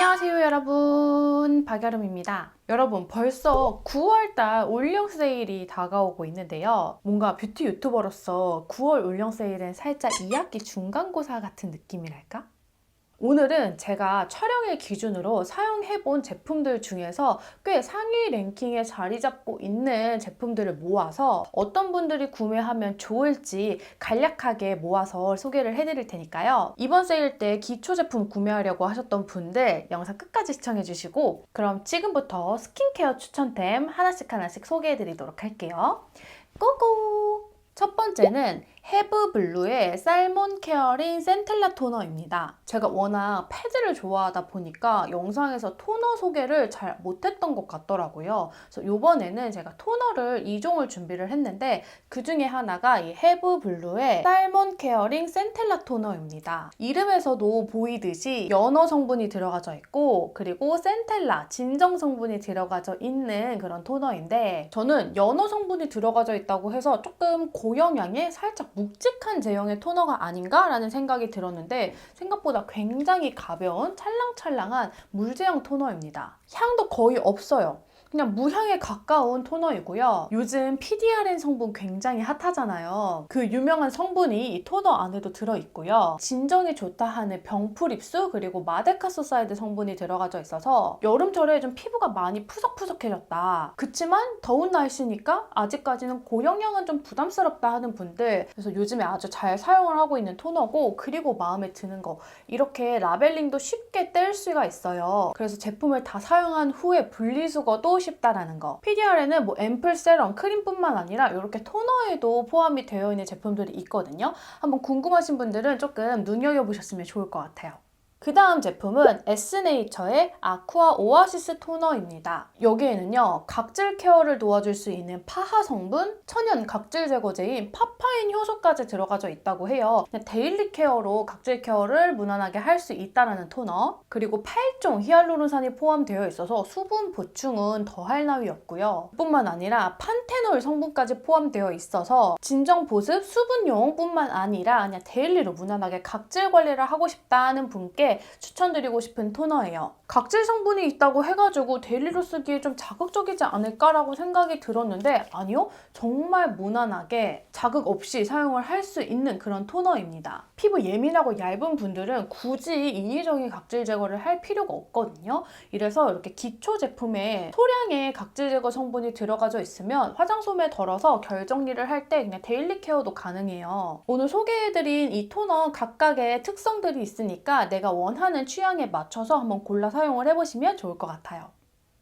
안녕하세요 여러분. 박여름입니다. 여러분 벌써 9월달 올영 세일이 다가오고 있는데요. 뭔가 뷰티 유튜버로서 9월 올영 세일은 살짝 2학기 중간고사 같은 느낌이랄까? 오늘은 제가 촬영일 기준으로 사용해본 제품들 중에서 꽤 상위 랭킹에 자리 잡고 있는 제품들을 모아서 어떤 분들이 구매하면 좋을지 간략하게 모아서 소개를 해드릴 테니까요. 이번 세일 때 기초 제품 구매하려고 하셨던 분들 영상 끝까지 시청해주시고 그럼 지금부터 스킨케어 추천템 하나씩 하나씩 소개해드리도록 할게요. 고고! 첫 번째는 헤브 블루의 살몬 케어링 센텔라 토너입니다. 제가 워낙 패드를 좋아하다 보니까 영상에서 토너 소개를 잘 못했던 것 같더라고요. 그래서 이번에는 제가 토너를 2종을 준비를 했는데 그 중에 하나가 이 헤브 블루의 살몬 케어링 센텔라 토너입니다. 이름에서도 보이듯이 연어 성분이 들어가져 있고 그리고 센텔라 진정 성분이 들어가져 있는 그런 토너인데 저는 연어 성분이 들어가져 있다고 해서 조금 고영양의 살짝 묵직한 제형의 토너가 아닌가라는 생각이 들었는데 생각보다 굉장히 가벼운 찰랑찰랑한 물 제형 토너입니다. 향도 거의 없어요. 그냥 무향에 가까운 토너이고요. 요즘 PDRN 성분 굉장히 핫하잖아요. 그 유명한 성분이 이 토너 안에도 들어있고요. 진정에 좋다 하는 병풀입수 그리고 마데카소사이드 성분이 들어가져 있어서 여름철에 좀 피부가 많이 푸석푸석해졌다. 그치만 더운 날씨니까 아직까지는 고영양은 좀 부담스럽다 하는 분들 그래서 요즘에 아주 잘 사용을 하고 있는 토너고 그리고 마음에 드는 거 이렇게 라벨링도 쉽게 뗄 수가 있어요. 그래서 제품을 다 사용한 후에 분리수거도 쉽다라는 거. PDR에는 뭐 앰플 세럼, 크림뿐만 아니라 이렇게 토너에도 포함이 되어 있는 제품들이 있거든요. 한번 궁금하신 분들은 조금 눈여겨보셨으면 좋을 것 같아요. 그 다음 제품은 에스네이처의 아쿠아 오아시스 토너입니다. 여기에는요, 각질 케어를 도와줄 수 있는 파하 성분, 천연 각질 제거제인 파파인 효소까지 들어가져 있다고 해요. 데일리 케어로 각질 케어를 무난하게 할 수 있다라는 토너, 그리고 8종 히알루론산이 포함되어 있어서 수분 보충은 더할 나위 없고요. 뿐만 아니라 판테놀 성분까지 포함되어 있어서 진정 보습, 수분 용뿐만 아니라 그냥 데일리로 무난하게 각질 관리를 하고 싶다는 분께 추천드리고 싶은 토너예요. 각질 성분이 있다고 해가지고 데일리로 쓰기에 좀 자극적이지 않을까라고 생각이 들었는데 아니요. 정말 무난하게 자극 없이 사용을 할 수 있는 그런 토너입니다. 피부 예민하고 얇은 분들은 굳이 인위적인 각질 제거를 할 필요가 없거든요. 이래서 이렇게 기초 제품에 소량의 각질 제거 성분이 들어가져 있으면 화장솜에 덜어서 결 정리를 할 때 그냥 데일리 케어도 가능해요. 오늘 소개해드린 이 토너 각각의 특성들이 있으니까 내가 원하는 취향에 맞춰서 한번 골라 사용을 해보시면 좋을 것 같아요.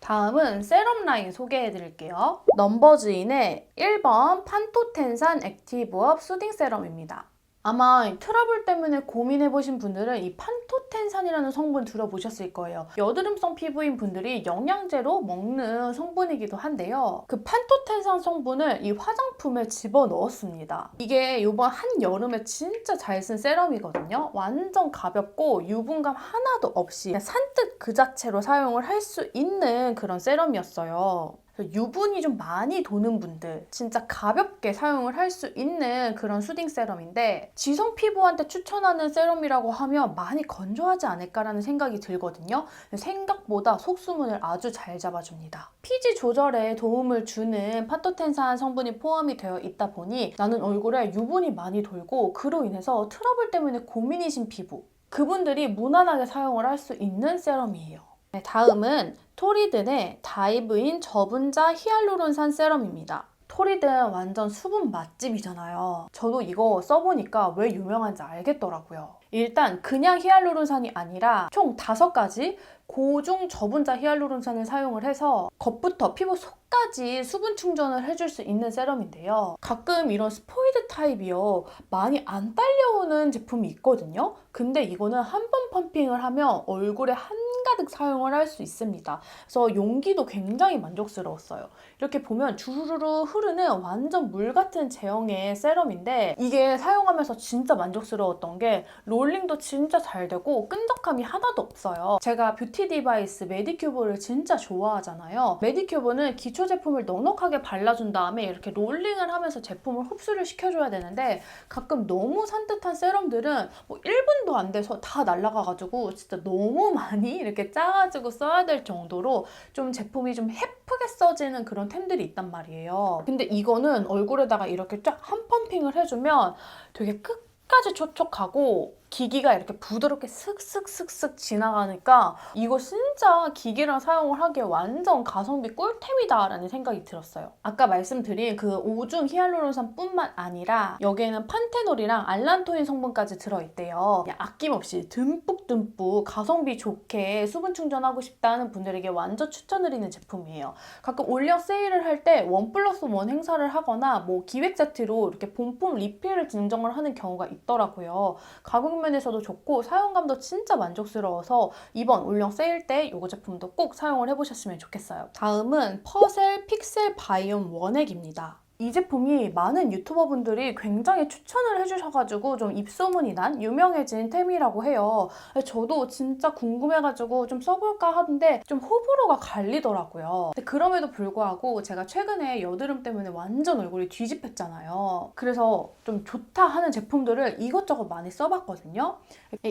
다음은 세럼 라인 소개해 드릴게요. 넘버즈인의 1번 판토텐산 액티브업 수딩 세럼입니다. 아마 이 트러블 때문에 고민해보신 분들은 이 판토텐산이라는 성분 들어보셨을 거예요. 여드름성 피부인 분들이 영양제로 먹는 성분이기도 한데요. 그 판토텐산 성분을 이 화장품에 집어 넣었습니다. 이게 이번 한여름에 진짜 잘 쓴 세럼이거든요. 완전 가볍고 유분감 하나도 없이 산뜻 그 자체로 사용을 할 수 있는 그런 세럼이었어요. 유분이 좀 많이 도는 분들 진짜 가볍게 사용을 할 수 있는 그런 수딩 세럼인데 지성 피부한테 추천하는 세럼이라고 하면 많이 건조하지 않을까라는 생각이 들거든요. 생각보다 속수문을 아주 잘 잡아줍니다. 피지 조절에 도움을 주는 파토텐산 성분이 포함이 되어 있다 보니 나는 얼굴에 유분이 많이 돌고 그로 인해서 트러블 때문에 고민이신 피부 그분들이 무난하게 사용을 할 수 있는 세럼이에요. 네, 다음은 토리든의 다이브인 저분자 히알루론산 세럼입니다. 토리든 완전 수분 맛집이잖아요. 저도 이거 써보니까 왜 유명한지 알겠더라고요. 일단 그냥 히알루론산이 아니라 총 5가지 고중 저분자 히알루론산을 사용을 해서 겉부터 피부 속 까지 수분 충전을 해줄 수 있는 세럼인데요. 가끔 이런 스포이드 타입이요. 많이 안 딸려오는 제품이 있거든요. 근데 이거는 한 번 펌핑을 하면 얼굴에 한가득 사용을 할 수 있습니다. 그래서 용기도 굉장히 만족스러웠어요. 이렇게 보면 주르르 흐르는 완전 물 같은 제형의 세럼인데 이게 사용하면서 진짜 만족스러웠던 게 롤링도 진짜 잘 되고 끈적함이 하나도 없어요. 제가 뷰티 디바이스 메디큐브를 진짜 좋아하잖아요. 메디큐브는 기초 제품을 넉넉하게 발라준 다음에 이렇게 롤링을 하면서 제품을 흡수를 시켜줘야 되는데 가끔 너무 산뜻한 세럼들은 뭐 1분도 안 돼서 다 날아가가지고 진짜 너무 많이 이렇게 짜가지고 써야 될 정도로 좀 제품이 좀 헤프게 써지는 그런 템들이 있단 말이에요. 근데 이거는 얼굴에다가 이렇게 쫙 한 펌핑을 해주면 되게 끝까지 촉촉하고 기기가 이렇게 부드럽게 슥슥슥슥 지나가니까 이거 진짜 기기랑 사용을 하기에 완전 가성비 꿀템이다라는 생각이 들었어요. 아까 말씀드린 그 오중 히알루론산뿐만 아니라 여기에는 판테놀이랑 알란토인 성분까지 들어있대요. 아낌없이 듬뿍듬뿍 가성비 좋게 수분 충전하고 싶다는 분들에게 완전 추천드리는 제품이에요. 가끔 올려 세일을 할 때 원 플러스 원 행사를 하거나 뭐 기획 세트로 이렇게 본품 리필을 증정을 하는 경우가 있더라고요. 가격 면에서도 좋고 사용감도 진짜 만족스러워서 이번 올영 세일 때이 제품도 꼭 사용을 해보셨으면 좋겠어요. 다음은 퍼셀 픽셀 바이옴 원액입니다. 이 제품이 많은 유튜버분들이 굉장히 추천을 해주셔가지고 좀 입소문이 난 유명해진 템이라고 해요. 저도 진짜 궁금해가지고 좀 써볼까 하는데 좀 호불호가 갈리더라고요. 그럼에도 불구하고 제가 최근에 여드름 때문에 완전 얼굴이 뒤집혔잖아요. 그래서 좀 좋다 하는 제품들을 이것저것 많이 써봤거든요.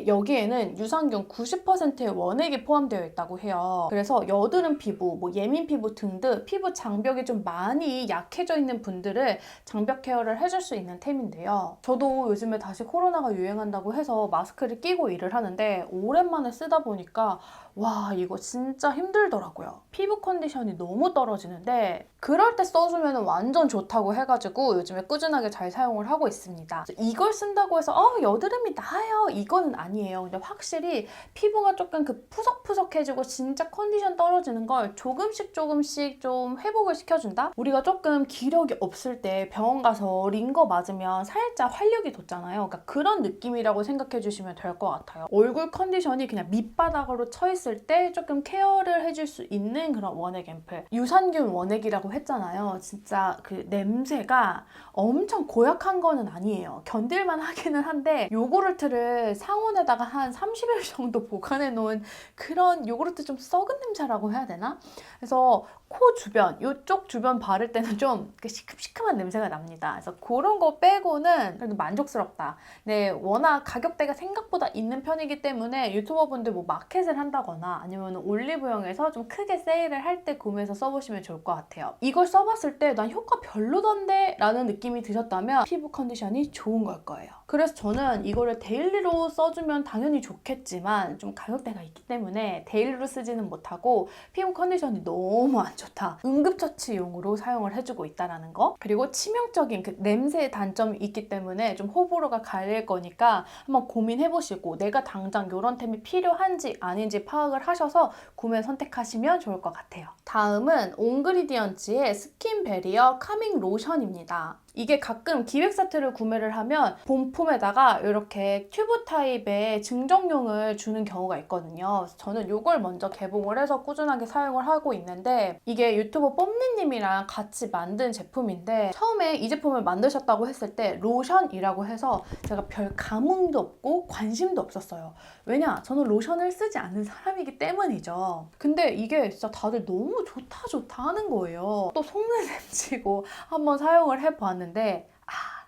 여기에는 유산균 90%의 원액이 포함되어 있다고 해요. 그래서 여드름 피부, 뭐 예민 피부 등등 피부 장벽이 좀 많이 약해져 있는 분 들을 장벽 케어를 해줄 수 있는 템인데요. 저도 요즘에 다시 코로나가 유행한다고 해서 마스크를 끼고 일을 하는데 오랜만에 쓰다 보니까 와 이거 진짜 힘들더라고요. 피부 컨디션이 너무 떨어지는데 그럴 때 써주면 완전 좋다고 해가지고 요즘에 꾸준하게 잘 사용을 하고 있습니다. 이걸 쓴다고 해서 어 여드름이 나요 이거는 아니에요. 근데 확실히 피부가 조금 그 푸석푸석해지고 진짜 컨디션 떨어지는 걸 조금씩 조금씩 좀 회복을 시켜준다? 우리가 조금 기력이 없을 때 병원 가서 링거 맞으면 살짝 활력이 돋잖아요. 그러니까 그런 느낌이라고 생각해 주시면 될 것 같아요. 얼굴 컨디션이 그냥 밑바닥으로 처 있을 때 조금 케어를 해줄 수 있는 그런 원액 앰플. 유산균 원액이라고 했잖아요. 진짜 그 냄새가 엄청 고약한 거는 아니에요. 견딜만 하기는 한데 요구르트를 상온에다가 한 30일 정도 보관해 놓은 그런 요구르트 좀 썩은 냄새라고 해야 되나? 그래서 코 주변, 이쪽 주변 바를 때는 좀 시 큼시큼한 냄새가 납니다. 그래서 그런 거 빼고는 그래도 만족스럽다. 네, 워낙 가격대가 생각보다 있는 편이기 때문에 유튜버분들 뭐 마켓을 한다거나 아니면 올리브영에서 좀 크게 세일을 할 때 구매해서 써보시면 좋을 것 같아요. 이걸 써봤을 때 난 효과 별로던데 라는 느낌이 드셨다면 피부 컨디션이 좋은 걸 거예요. 그래서 저는 이거를 데일리로 써주면 당연히 좋겠지만 좀 가격대가 있기 때문에 데일리로 쓰지는 못하고 피부 컨디션이 너무 안 좋다. 응급처치용으로 사용을 해주고 있다는 거. 그리고 치명적인 그 냄새의 단점이 있기 때문에 좀 호불호가 갈릴 거니까 한번 고민해보시고 내가 당장 이런 템이 필요한지 아닌지 파악을 하셔서 구매 선택하시면 좋을 것 같아요. 다음은 옹그리디언츠의 스킨 베리어 카밍 로션입니다. 이게 가끔 기획 세트를 구매를 하면 본품 에다가 이렇게 튜브 타입의 증정용을 주는 경우가 있거든요. 저는 이걸 먼저 개봉을 해서 꾸준하게 사용을 하고 있는데 이게 유튜버 뽐니님이랑 같이 만든 제품인데 처음에 이 제품을 만드셨다고 했을 때 로션이라고 해서 제가 별 감흥도 없고 관심도 없었어요. 왜냐? 저는 로션을 쓰지 않는 사람이기 때문이죠. 근데 이게 진짜 다들 너무 좋다 좋다 하는 거예요. 또 속는 셈치고 한번 사용을 아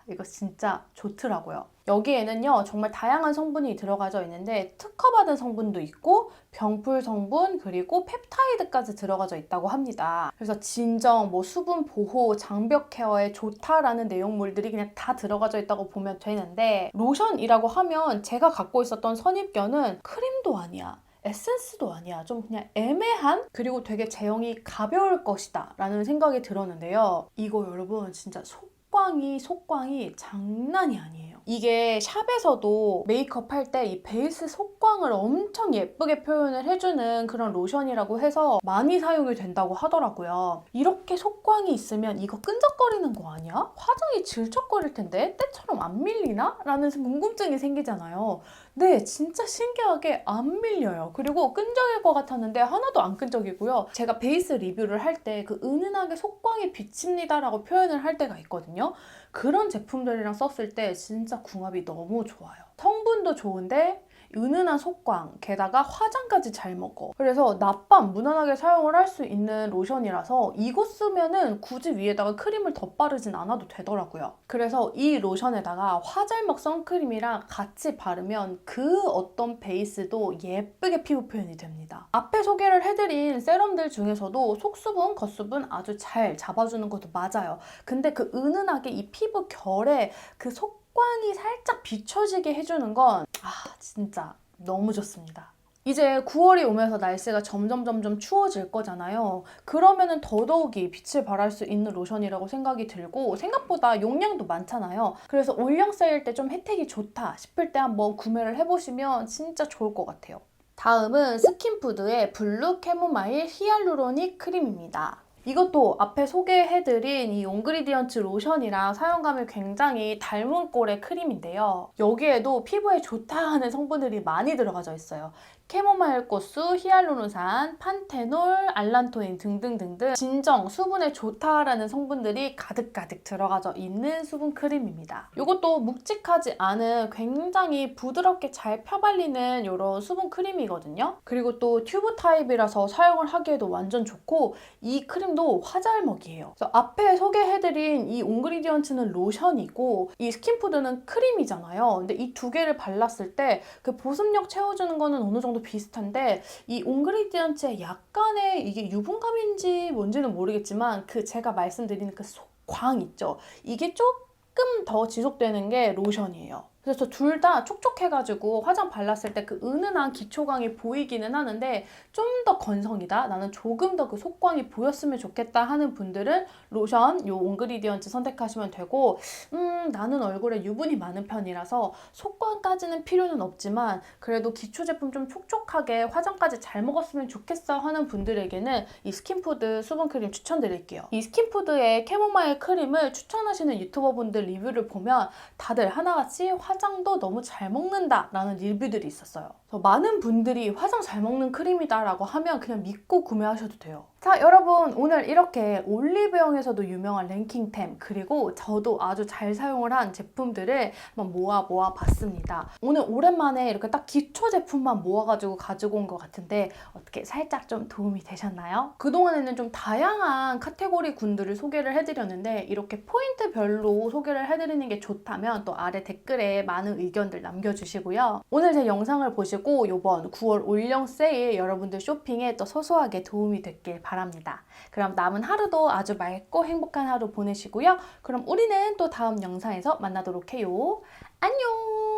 이거 진짜 좋더라고요. 여기에는요 정말 다양한 성분이 들어가져 있는데 특허받은 성분도 있고 병풀 성분 그리고 펩타이드까지 들어가져 있다고 합니다. 그래서 진정, 뭐 수분 보호, 장벽 케어에 좋다라는 내용물들이 그냥 다 들어가져 있다고 보면 되는데 로션이라고 하면 제가 갖고 있었던 선입견은 크림도 아니야. 에센스도 아니야. 좀 그냥 애매한? 그리고 되게 제형이 가벼울 것이다. 라는 생각이 들었는데요. 이거 여러분 진짜 속 광이, 속광이 장난이 아니에요. 이게 샵에서도 메이크업 할 때 이 베이스 속광을 엄청 예쁘게 표현을 해주는 그런 로션이라고 해서 많이 사용이 된다고 하더라고요. 이렇게 속광이 있으면 이거 끈적거리는 거 아니야? 화장이 질척거릴 텐데 때처럼 안 밀리나? 라는 궁금증이 생기잖아요. 네, 진짜 신기하게 안 밀려요. 그리고 끈적일 것 같았는데 하나도 안 끈적이고요. 제가 베이스 리뷰를 할 때 그 은은하게 속광이 비칩니다라고 표현을 할 때가 있거든요. 그런 제품들이랑 썼을 때 진짜 궁합이 너무 좋아요. 성분도 좋은데 은은한 속광, 게다가 화장까지 잘 먹어. 그래서 낮밤 무난하게 사용을 할 수 있는 로션이라서 이거 쓰면은 굳이 위에다가 크림을 덧바르진 않아도 되더라고요. 그래서 이 로션에다가 화잘먹 선크림이랑 같이 바르면 그 어떤 베이스도 예쁘게 피부 표현이 됩니다. 앞에 소개를 해드린 세럼들 중에서도 속수분, 겉수분 아주 잘 잡아주는 것도 맞아요. 근데 그 은은하게 이 피부 결에 그 속, 광이 살짝 비춰지게 해주는 건 아, 진짜 너무 좋습니다. 이제 9월이 오면서 날씨가 점점 점점 추워질 거잖아요. 그러면은 더더욱이 빛을 발할 수 있는 로션이라고 생각이 들고 생각보다 용량도 많잖아요. 그래서 올영 세일 때 좀 혜택이 좋다 싶을 때 한번 구매를 해보시면 진짜 좋을 것 같아요. 다음은 스킨푸드의 블루 캐모마일 히알루로닉 크림입니다. 이것도 앞에 소개해드린 이 옹그리디언츠 로션이랑 사용감이 굉장히 닮은 꼴의 크림인데요. 여기에도 피부에 좋다 하는 성분들이 많이 들어가져 있어요. 캐모마일 꽃수, 히알루론산, 판테놀, 알란토인 등등등등 진정, 수분에 좋다라는 성분들이 가득가득 들어가져 있는 수분 크림입니다. 이것도 묵직하지 않은 굉장히 부드럽게 잘 펴발리는 이런 수분 크림이거든요. 그리고 또 튜브 타입이라서 사용을 하기에도 완전 좋고 이 크림도 화잘먹이에요. 앞에 소개해드린 이 옹그리디언츠는 로션이고 이 스킨푸드는 크림이잖아요. 근데 이 두 개를 발랐을 때 그 보습력 채워주는 거는 어느 정도 비슷한데 이 옹그리디언츠의 약간의 이게 유분감인지 뭔지는 모르겠지만 그 제가 말씀드리는 그 속광 있죠. 이게 조금 더 지속되는 게 로션이에요. 그래서 둘 다 촉촉해가지고 화장 발랐을 때 그 은은한 기초광이 보이기는 하는데 좀 더 건성이다. 나는 조금 더 그 속광이 보였으면 좋겠다 하는 분들은 로션 요 옹그리디언츠 선택하시면 되고 음 나는 얼굴에 유분이 많은 편이라서 속광까지는 필요는 없지만 그래도 기초 제품 좀 촉촉하게 화장까지 잘 먹었으면 좋겠어 하는 분들에게는 이 스킨푸드 수분 크림 추천드릴게요. 이 스킨푸드의 캐모마일 크림을 추천하시는 유튜버분들 리뷰를 보면 다들 하나같이 화 장도 너무 잘 먹는다라는 리뷰들이 있었어요. 많은 분들이 화장 잘 먹는 크림이다라고 하면 그냥 믿고 구매하셔도 돼요. 자, 여러분 오늘 이렇게 올리브영에서도 유명한 랭킹템 그리고 저도 아주 잘 사용을 한 제품들을 한번 모아 모아 봤습니다. 오늘 오랜만에 이렇게 딱 기초 제품만 모아가지고 가지고 온 것 같은데 어떻게 살짝 좀 도움이 되셨나요? 그동안에는 좀 다양한 카테고리 군들을 소개를 해드렸는데 이렇게 포인트별로 소개를 해드리는 게 좋다면 또 아래 댓글에 많은 의견들 남겨주시고요. 오늘 제 영상을 보시고 이번 9월 올영 세일 여러분들 쇼핑에 또 소소하게 도움이 됐길 바랍니다. 그럼 남은 하루도 아주 맑고 행복한 하루 보내시고요. 그럼 우리는 또 다음 영상에서 만나도록 해요. 안녕!